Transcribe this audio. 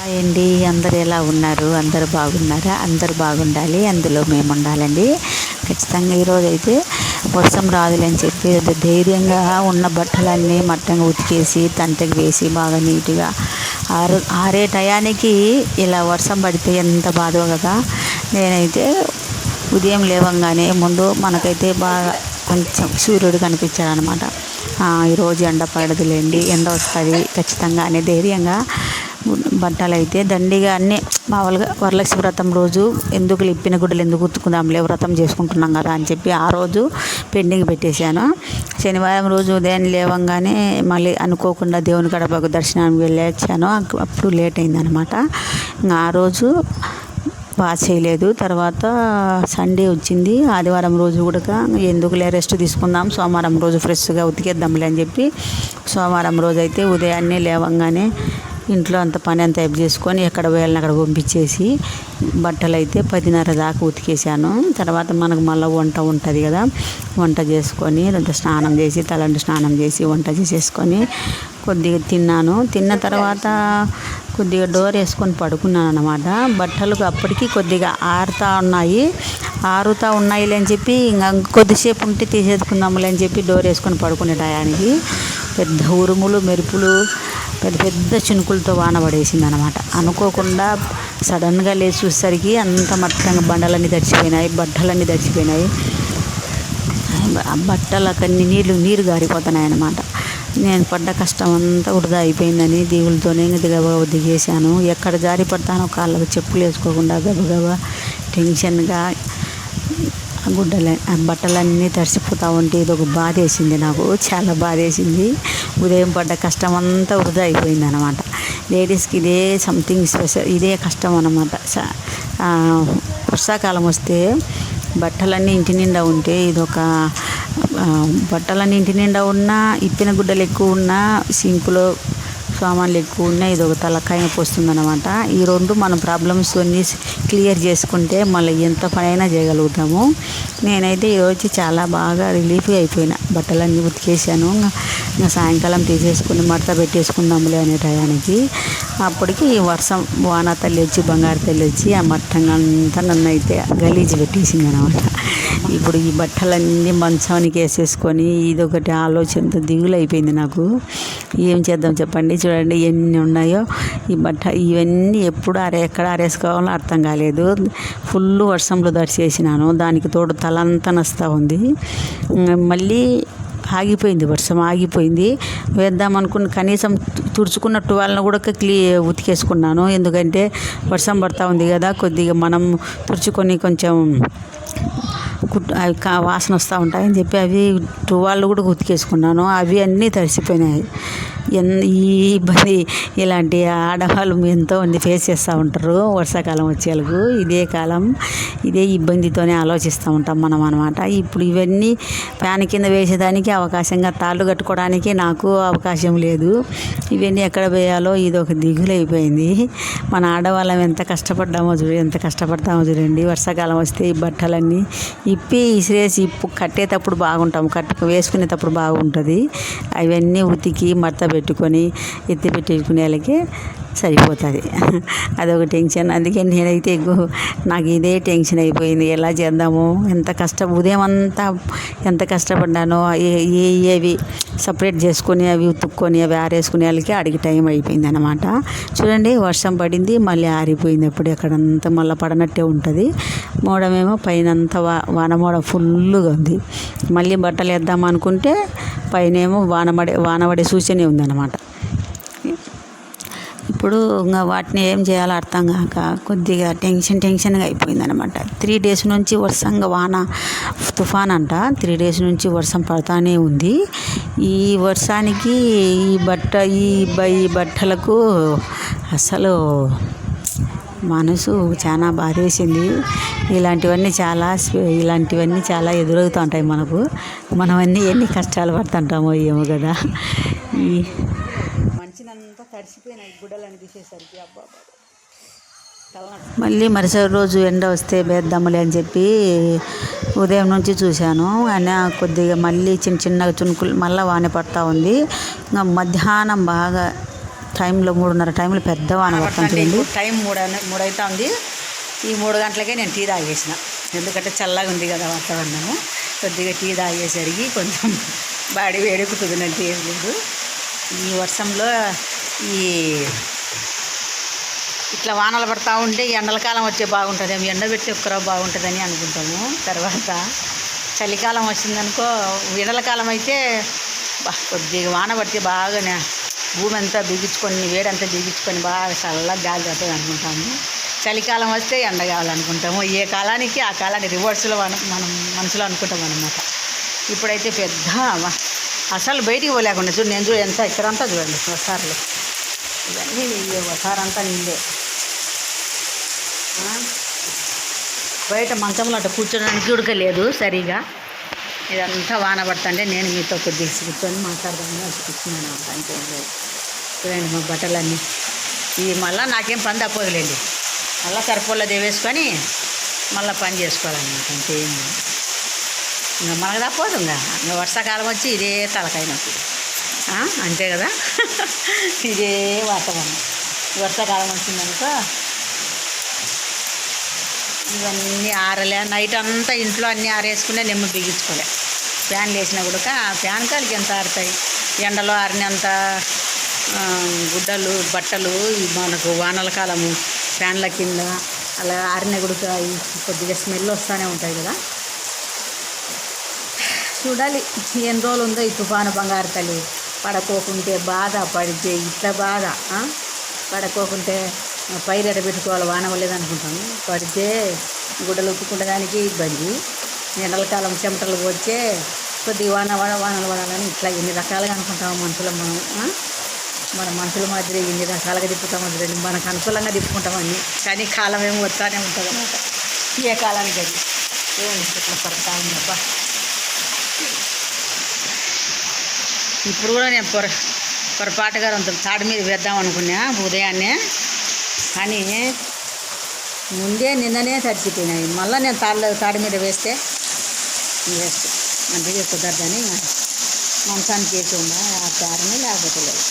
Hi అండి. అందరు ఎలా ఉన్నారు? అందరు బాగున్నారా? అందరు బాగుండాలి. అందులో మేము ఉండాలండి ఖచ్చితంగా ఈరోజు అయితే వర్షం రాదులే అని చెప్పి ధైర్యంగా ఉన్న బట్టలన్నీ మట్టంగా ఉతికేసి తంతకి వేసి బాగా నీట్గా ఆరు ఆరే టయానికి ఇలా వర్షం పడితే ఎంత బాధో కదా. నేనైతే ఉదయం లేవంగానే ముందు మనకైతే బాగా కొంచెం సూర్యుడు కనిపించాడు అనమాట ఈరోజు ఎండ పడదులేండి. ఎండ వస్తుంది ఖచ్చితంగా అనే ధైర్యంగా బట్టలు అయితే దండిగా అన్నీ మామూలుగా వరలక్ష్మి వ్రతం రోజు ఎందుకు ఇప్పిన గుడ్డలు ఎందుకు ఉతుకుందాంలే వ్రతం చేసుకుంటున్నాం కదా అని చెప్పి ఆ రోజు పెండింగ్ పెట్టేశాను. శనివారం రోజు ఉదయం లేవంగానే మళ్ళీ అనుకోకుండా దేవుని గడపకు దర్శనానికి వెళ్ళి వచ్చాను. అప్పుడు లేట్ అయిందనమాట ఇంకా ఆ రోజు పాస్ చేయలేదు. తర్వాత సండే వచ్చింది. ఆదివారం రోజు కూడా ఎందుకులే రెస్ట్ తీసుకుందాం సోమవారం రోజు ఫ్రెష్గా ఉతికేద్దాంలే అని చెప్పి సోమవారం రోజు అయితే ఉదయాన్నే లేవంగానే ఇంట్లో అంత పని అంతా అయిపు చేసుకొని ఎక్కడ వేయాలని అక్కడ పంపించేసి బట్టలు అయితే పదిన్నర దాకా ఉతికేసాను. తర్వాత మనకు మళ్ళీ వంట ఉంటుంది కదా వంట చేసుకొని స్నానం చేసి తలంటి స్నానం చేసి వంట చేసేసుకొని కొద్దిగా తిన్నాను. తిన్న తర్వాత కొద్దిగా డోర్ వేసుకొని పడుకున్నాను అనమాట బట్టలు అప్పటికి కొద్దిగా ఆరుతా ఉన్నాయి. ఆరుతా ఉన్నాయి అని చెప్పి ఇంకా కొద్దిసేపు ఉంటే తీసేసుకుందాములే అని చెప్పి డోర్ వేసుకొని పడుకునే టయానికి. పెద్ద ఉరుములు మెరుపులు పెద్ద పెద్ద చినుకులతో వాన పడేసింది అనమాట అనుకోకుండా సడన్గా లేచి చూసేసరికి అంత మట్టంగా బండలన్నీ తడిచిపోయినాయి బట్టలన్నీ తడిచిపోయినాయి. బట్టలకన్నీ నీళ్ళు నీరు గారిపోతున్నాయి అనమాట నేను పడ్డ కష్టం అంతా వృధా అయిపోయిందని దీవులతోనే గబగబా దిగేశాను. ఎక్కడ జారి పడతానో కాళ్ళకు చెప్పులు వేసుకోకుండా గబగబా టెన్షన్గా గుడ్డలు బట్టలన్నీ తడిసిపోతూ ఉంటే ఇది ఒక బాధ వేసింది నాకు. చాలా బాధ వేసింది. ఉదయం పడ్డ కష్టం అంతా వృధా అయిపోయింది అనమాట లేడీస్కి ఇదే సంథింగ్ స్పెషల్ ఇదే కష్టం అనమాట వర్షాకాలం వస్తే బట్టలన్నీ ఇంటి నిండా ఉంటే ఇదొక బట్టలన్నీ ఇంటి నిండా ఉన్నా ఇప్పిన గుడ్డలు ఎక్కువ ఉన్నా సింకులో సామాన్లు ఎక్కువ ఉన్నాయి ఇది ఒక తలకాయ పోస్తుంది అనమాట ఈ రెండు మన ప్రాబ్లమ్స్ అన్నీ క్లియర్ చేసుకుంటే మళ్ళీ ఎంత పనైనా చేయగలుగుతాము. నేనైతే ఈరోజు చాలా బాగా రిలీఫ్ అయిపోయిన. బట్టలన్నీ ఉతికేసాను. ఇంకా సాయంకాలం తీసేసుకుని మడత పెట్టేసుకుందాంలే అనే టయానికి. అప్పటికి వర్షం వాన తల్లి వచ్చి బంగారు తల్లి వచ్చి ఆ మట్టంగా అంతా నన్ను అయితే గలీజు పెట్టేసింది అనమాట ఇప్పుడు ఈ బట్టలన్నీ మంచానికి వేసేసుకొని ఇదొకటి ఆలోచనతో దిగులు అయిపోయింది నాకు. ఏం చేద్దాం చెప్పండి? చూడండి ఎన్ని ఉన్నాయో ఈ బట్ట ఇవన్నీ ఎప్పుడు అరే ఎక్కడ ఆరేసుకోవాలో అర్థం కాలేదు. ఫుల్ వర్షంలో దర్శేసినాను దానికి తోడు తలంతా నస్తా ఉంది. మళ్ళీ ఆగిపోయింది వర్షం ఆగిపోయింది. వేద్దాం అనుకున్న కనీసం తుడుచుకున్న టువాల్ని కూడా క్లీ ఉతికేసుకున్నాను. ఎందుకంటే వర్షం పడతా ఉంది కదా కొద్దిగా మనం తుడుచుకొని కొంచెం కుట్ అవి వాసన వస్తూ ఉంటాయని చెప్పి అవి టువాళ్ళు కూడా ఉతికేసుకున్నాను. అవి అన్నీ తడిసిపోయినాయి. ఈ ఇబ్బంది ఇలాంటి ఆడవాళ్ళు ఎంతో మంది ఫేస్ చేస్తూ ఉంటారు. వర్షాకాలం వచ్చేలకు ఇదే కాలం ఇదే ఇబ్బందితోనే ఆలోచిస్తూ ఉంటాం మనం అనమాట ఇప్పుడు ఇవన్నీ ఫ్యాన్ కింద వేసేదానికి అవకాశంగా తాళ్ళు కట్టుకోవడానికి నాకు అవకాశం లేదు. ఇవన్నీ ఎక్కడ వేయాలో ఇది ఒక దిగులు అయిపోయింది. మన ఆడవాళ్ళం ఎంత కష్టపడ్డామో చూడు ఎంత కష్టపడతామో చూడండి. వర్షాకాలం వస్తే ఈ బట్టలన్నీ ఇప్పి ఇసిరేసి ఇప్పు కట్టేటప్పుడు బాగుంటాము కట్టు వేసుకునేటప్పుడు బాగుంటుంది. అవన్నీ ఉతికి మడత పెట్టుకొని ఎత్తి పెట్టుకునేళ్ళకి సరిపోతుంది. అదొక టెన్షన్. అందుకే నేనైతే నాకు ఇదే టెన్షన్ అయిపోయింది. ఎలా చేద్దాము? ఎంత కష్టం? ఉదయం అంతా ఎంత కష్టపడ్డానో ఏ ఏవి సపరేట్ చేసుకొని అవి ఉతుక్కొని అవి ఆరేసుకునే వాళ్ళకి అడిగి టైం అయిపోయింది అనమాట చూడండి వర్షం పడింది మళ్ళీ ఆరిపోయింది అప్పుడు ఎక్కడంతా. మళ్ళీ పడనట్టే ఉంటుంది. మోడమేమో పైన అంతా వా వాన ఫుల్గా ఉంది. మళ్ళీ బట్టలు వేద్దాం అనుకుంటే పైన ఏమో వానబడే వానబడే సూచనే ఉందన్నమాట. ఇప్పుడు ఇంకా వాటిని ఏం చేయాలో అర్థం కాక కొద్దిగా టెన్షన్ టెన్షన్గా అయిపోయింది అనమాట త్రీ డేస్ నుంచి వర్షంగా వాన తుఫాన్ అంట త్రీ డేస్ నుంచి వర్షం పడతానే ఉంది. ఈ వర్షానికి ఈ బట్ట ఈ ఈ బట్టలకు అసలు మనసు చాలా బాధేసింది. ఇలాంటివన్నీ చాలా ఇలాంటివన్నీ చాలా ఎదురవుతూ ఉంటాయి మనకు. మనం అన్నీ ఎన్ని కష్టాలు పడుతుంటామో ఏమో కదా. ఈ మంచినంతా తడిసిపోయినాయి గుడ్డలని తీసేసరికి. అబ్బా మళ్ళీ మరుసటి రోజు ఎండ వస్తే వేద్దాములే అని చెప్పి ఉదయం నుంచి చూశాను. అయినా కొద్దిగా మళ్ళీ చిన్న చిన్నగా చునుకులు మళ్ళీ వాన పడతా ఉంది. ఇంకా మధ్యాహ్నం బాగా టైంలో మూడున్నర టైంలో పెద్ద వాన పడుతుంది టైం మూడు అన- మూడు అవుతా ఉంది. ఈ మూడు గంటలకే నేను టీ తాగేసిన. ఎందుకంటే చల్లగా ఉంది కదా వాతావరణము. కొద్దిగా టీ తాగేసరికి కొంచెం బాడీ వేడెక్కుతుంది అంటే ఏం లేదు. ఈ వర్షంలో ఈ ఇట్లా వానలు పడతా ఉంటే ఎండల కాలం వచ్చే బాగుంటుంది. ఏమో ఎండ పెట్టి ఒక్కరో బాగుంటుందని అనుకుంటాము. తర్వాత చలికాలం వచ్చిందనుకో ఎండల కాలం అయితే కొద్దిగా వాన పడితే బాగానే భూమి అంతా బిగించుకొని వేడంతా బిగించుకొని బాగా చల్లగా గాలి పడుతుంది అనుకుంటాము. చలికాలం వస్తే ఎండ కావాలనుకుంటాము. ఏ కాలానికి ఆ కాలానికి రివర్స్లో మనం మనం మనసులో అనుకుంటాం అనమాట ఇప్పుడైతే పెద్ద అసలు బయటికి పోలేకుండా చూడు నేను చూడు ఎంత ఇక్కడంతా చూడండి. ఒకసారి ఇవన్నీ నీళ్ళే వసారంతా నీళ్ళే. బయట మంచంలో అట్ట కూర్చోడానికి ఉడకలేదు సరిగా. ఇదంతా వాన పడుతుంటే నేను మీతో కొద్దిగా కూర్చొని మాట్లాడదామని వచ్చి కూర్చున్నాను అంతే చూడండి మా బట్టలన్నీ. ఇది మళ్ళీ నాకేం పని తప్పదులేండి. మళ్ళీ సరిపోలేదు వేసుకొని మళ్ళీ పని చేసుకోవాలన్నమాట అంతే ఇంకా మనకు తప్పదు ఇంకా వర్షాకాలం వచ్చి ఇదే తలకాయ నొప్పి. అంతే కదా? ఇదే వాతావరణం. వర్షాకాలం వచ్చిందనుకో ఇవన్నీ ఆరలే. నైట్ అంతా ఇంట్లో అన్నీ ఆరేసుకునే నిమ్మ బిగించుకోలే. ఫ్యాన్ వేసినా కూడా ఫ్యాన్ కాలికి ఎంత ఆరుతాయి? ఎండలో ఆరినంత గుడ్డలు బట్టలు మనకు వానల కాలము ఫ్యాన్ల కింద అలా ఆరిన కూడా కొద్దిగా స్మెల్ వస్తూనే ఉంటాయి కదా? చూడాలి. ఎన్ని రోజులు ఉందో ఈ తుఫాను బంగారు తల్లి. పడకోకుంటే బాధ పడితే ఇట్లా బాధ పడకోకుంటే పైరు పెట్టుకోవాలి వాన వల్లేదు పడితే గుడ్డలు ఉప్పుకుంటడానికి ఇబ్బంది. ఎండల కాలం చెమటలు వచ్చే కొద్ది వాన వానలు పడాలని ఇట్లా ఎన్ని రకాలుగా అనుకుంటాము మనుషులు మనం మన మనుషుల మాదిరి ఎన్ని రకాలుగా తిప్పుతాం అది మనకు అనుకూలంగా తిప్పుకుంటాం అన్నీ. కానీ కాలం ఏమో వస్తానే ఉంటుంది అనమాట ఏ కాలానికి అది? ఏమండి ఇట్లా పడతా ఉందబ్బా ఇప్పుడు కూడా నేను పొర పొరపాటుగా అంత తాడు మీద వేద్దాం అనుకున్నా ఉదయాన్నే. కానీ ముందే నిన్ననే తడిచిపోయినాయి. మళ్ళీ నేను తాడు తాడు మీద వేస్తే వేస్ట్. అందుకే కుదరదని మంచానికి వేసి ఉందా? ఆ తారని లేకపోతే లేదు